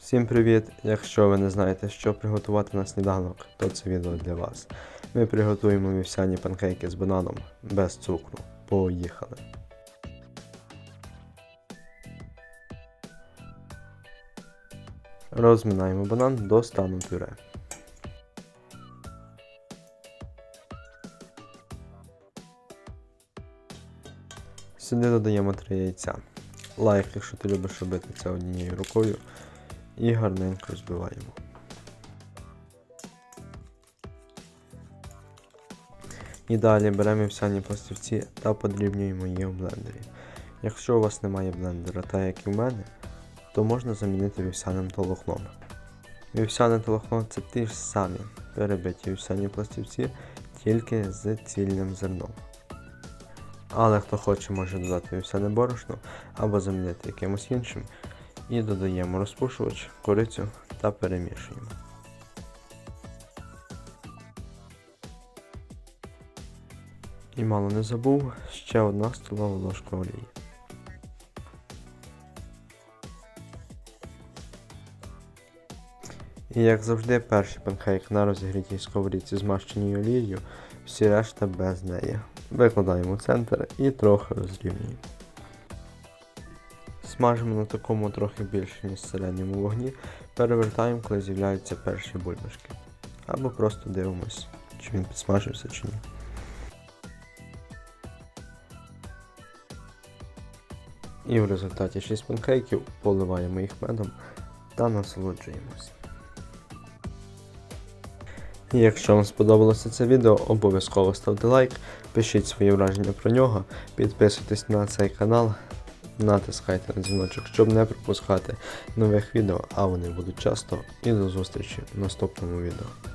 Всім привіт! Якщо ви не знаєте, що приготувати на сніданок, то це відео для вас. Ми приготуємо вівсяні панкейки з бананом без цукру. Поїхали! Розминаємо банан до стану пюре. Сюди додаємо 3 яйця. Лайк, якщо ти любиш робити це однією рукою. І гарненько збиваємо. І далі беремо вівсяні пластівці та подрібнюємо їх в блендері. Якщо у вас немає блендера, так як і в мене, то можна замінити вівсяним толокном. Вівсяне толокно це ті ж самі перебиті вівсяні пластівці, тільки з цільним зерном. Але хто хоче, може додати вівсяне борошно або замінити якимось іншим. І додаємо розпушувач, корицю та перемішуємо. І мало не забув, ще одна столова ложка олії. І як завжди, перший панкейк на розігрітій сковорідці змащеній олією, всі решта без неї. Викладаємо центр і трохи розрівнюємо. Смажимо на такому трохи більше ніж середньому вогні, перевертаємо, коли з'являються перші бульбашки. Або просто дивимось, чи він підсмажився чи ні. І в результаті 6 панкейків поливаємо їх медом та насолоджуємось. Якщо вам сподобалося це відео, обов'язково ставте лайк, пишіть свої враження про нього, підписуйтесь на цей канал, натискайте на дзвіночок, щоб не пропускати нових відео, а вони будуть часто. І до зустрічі в наступному відео.